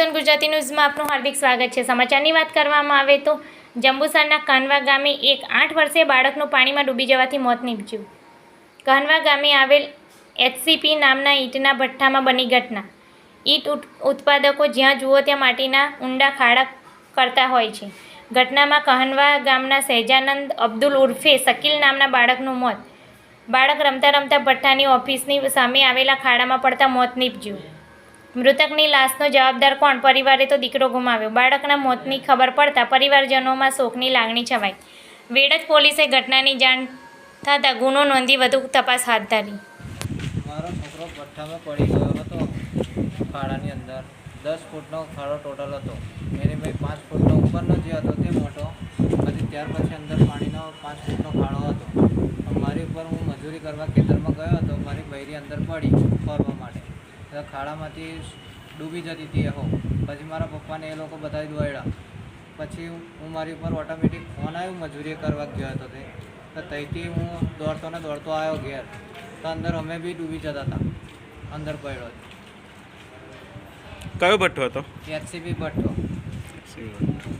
On Gujarati ન્યૂઝમાં આપનું હાર્દિક સ્વાગત છે. સમાચારની વાત કરવામાં આવે તો જંબુસરના કાનવા ગામે એક આઠ વર્ષે બાળકનું પાણીમાં ડૂબી જવાથી મોત નીપજ્યું. કાનવા ગામે આવેલ એચસીપી નામના ઈંટના ભઠ્ઠામાં બની ઘટના. ઈંટ ઉત- ઉત્પાદકો જ્યાં જુઓ ત્યાં માટીના ઊંડા ખાડા કરતા હોય છે. ઘટનામાં કહનવા ગામના સહેજાનંદ અબ્દુલ ઉર્ફે શકીલ નામના બાળકનું મોત. બાળક રમતા રમતા ભઠ્ઠાની ઓફિસની સામે આવેલા ખાડામાં પડતા મોત નીપજ્યું. મૃતકની લાશનો જવાબદાર કોણ? પરિવારે તો દીકરો ગુમાવ્યો. બાળકના મોતની ખબર પડતા પરિવારજનોમાં શોકની લાગણી છવાઈ. વેડજ પોલીસે ઘટનાની જાણ થતાં ગુનો નોંધી વધુ તપાસ હાથ ધરી. મારો પડી ગયો હતો. ખાડાની અંદર. દસ ફૂટનો ખાડો ટોટલ હતો. મેરી ભાઈ પાંચ ફૂટનો ઉપરનો જે હતો તે મોટો. પછી ત્યાર પછી અંદર પાણીનો પાંચ ફૂટનો ખાડો હતો. મારી ઉપર હું મજૂરી કરવા ખેતરમાં ગયો હતો. મારી બૈરી અંદર પડી ફરવા માટે. ખાડામાંથી ડૂબી જતી હતી એ હો. પછી મારા પપ્પાને એ લોકો બધા દોડ્યા પછી હું હું મારી ઉપર ઓટોમેટિક ફોન આવ્યો મજૂરી કરવા ગયો હતો તે. તો ત્યાંથી હું દોડતો ને દોડતો આવ્યો ઘેર. તો અંદર અમે બી ડૂબી જતા હતા. અંદર પડ્યો કયો ભઠ્ઠો હતો? એચસીબી ભઠ્ઠો.